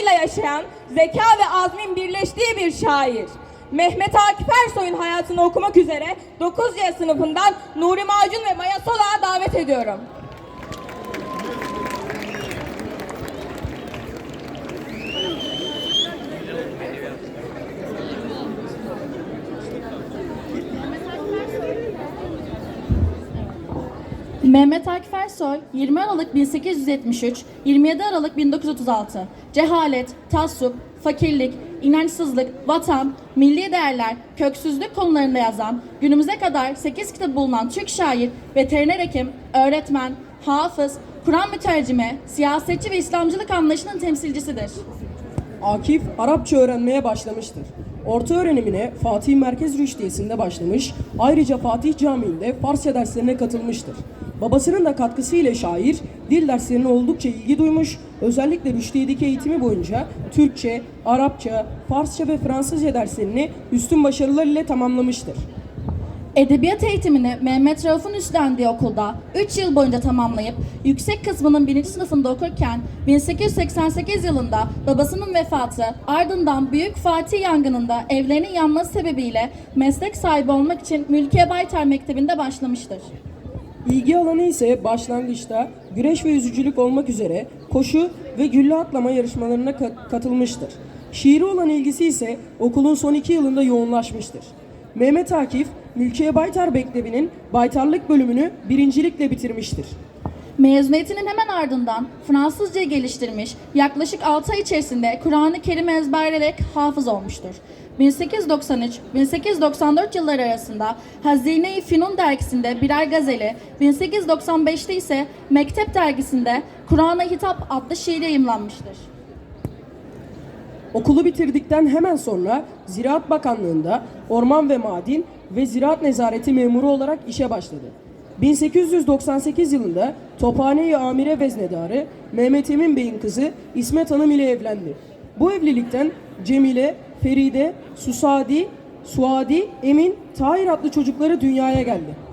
sanatıyla yaşayan, zeka ve azmin birleştiği bir şair. Mehmet Akif Ersoy'un hayatını okumak üzere 9C sınıfından Nuri Macun ve Maya Solak'a davet ediyorum. Mehmet Akif Ersoy 20 Aralık 1873, 27 Aralık 1936. Cehalet, tassup, fakirlik, inançsızlık, vatan, milli değerler, köksüzlük konularında yazan, günümüze kadar 8 kitap bulunan Türk şair, veteriner hekim, öğretmen, hafız, Kur'an mütercimi, siyasetçi ve İslamcılık anlayışının temsilcisidir. Akif Arapça öğrenmeye başlamıştır. Orta öğrenimine Fatih Merkez Rüştiyesi'nde başlamış, ayrıca Fatih Camii'nde Farsça derslerine katılmıştır. Babasının da katkısıyla şair, dil derslerine oldukça ilgi duymuş, özellikle Rüştiye'deki eğitimi boyunca Türkçe, Arapça, Farsça ve Fransızca derslerini üstün başarılar ile tamamlamıştır. Edebiyat eğitimini Mehmet Rauf'un üstlendiği okulda 3 yıl boyunca tamamlayıp yüksek kısmının 1. sınıfında okurken 1888 yılında babasının vefatı ardından Büyük Fatih yangınında evlerinin yanması sebebiyle meslek sahibi olmak için Mülkiye Baytar Mektebi'nde başlamıştır. İlgi alanı ise başlangıçta güreş ve yüzücülük olmak üzere koşu ve gülle atlama yarışmalarına ka- katılmıştır. Şiiri olan ilgisi ise okulun son iki yılında yoğunlaşmıştır. Mehmet Akif, Mülkiye Baytar Mektebi'nin baytarlık bölümünü birincilikle bitirmiştir. Mezuniyetinin hemen ardından Fransızcayı geliştirmiş, yaklaşık 6 ay içerisinde Kur'an-ı Kerim ezberleyerek hafız olmuştur. 1893-1894 yılları arasında Hazine-i Fünun dergisinde birer gazeli, 1895'te ise Mektep dergisinde Kur'an'a Hitap adlı şiir yayımlanmıştır. Okulu bitirdikten hemen sonra Ziraat Bakanlığı'nda Orman ve Madin ve Ziraat Nezareti memuru olarak işe başladı. 1898 yılında Tophane-i Amire Veznedarı Mehmet Emin Bey'in kızı İsmet Hanım ile evlendi. Bu evlilikten Cemile, Feride, Susadi, Suadi, Emin, Tahir adlı çocukları dünyaya geldi.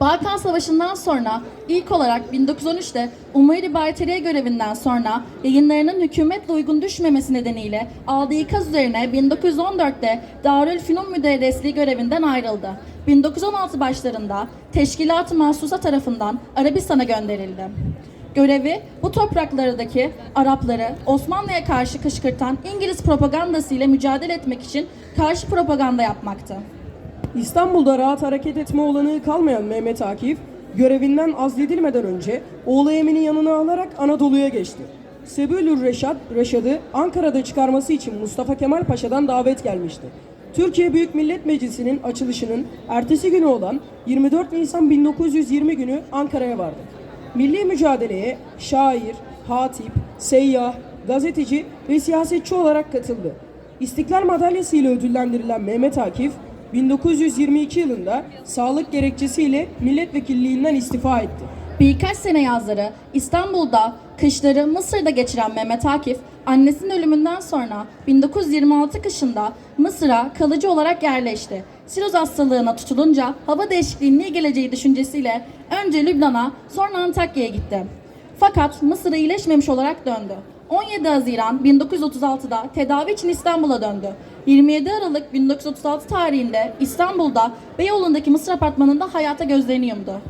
Balkan Savaşı'ndan sonra ilk olarak 1913'te Umeyri Bayteriye görevinden sonra yayınlarının hükümetle uygun düşmemesi nedeniyle aldığı ikaz üzerine 1914'te Darülfünun Müderrisliği görevinden ayrıldı. 1916 başlarında Teşkilat-ı Mahsusa tarafından Arabistan'a gönderildi. Görevi bu topraklardaki Arapları Osmanlı'ya karşı kışkırtan İngiliz propagandası ile mücadele etmek için karşı propaganda yapmaktı. İstanbul'da rahat hareket etme olanağı kalmayan Mehmet Akif, görevinden azledilmeden önce oğlu Emin'i yanına alarak Anadolu'ya geçti. Sebülür Reşat, Reşad'ı Ankara'da çıkarması için Mustafa Kemal Paşa'dan davet gelmişti. Türkiye Büyük Millet Meclisi'nin açılışının ertesi günü olan 24 Nisan 1920 günü Ankara'ya vardı. Milli mücadeleye şair, hatip, seyyah, gazeteci ve siyasetçi olarak katıldı. İstiklal Madalyası ile ödüllendirilen Mehmet Akif, 1922 yılında sağlık gerekçesiyle milletvekilliğinden istifa etti. Birkaç sene yazları İstanbul'da, kışları Mısır'da geçiren Mehmet Akif, annesinin ölümünden sonra 1926 kışında Mısır'a kalıcı olarak yerleşti. Siroz hastalığına tutulunca hava değişikliğinin iyi geleceği düşüncesiyle önce Lübnan'a sonra Antakya'ya gitti. Fakat Mısır'a iyileşmemiş olarak döndü. 17 Haziran 1936'da tedavi için İstanbul'a döndü. 27 Aralık 1936 tarihinde İstanbul'da Beyoğlu'ndaki Mısır apartmanında hayata gözlerini yumdu.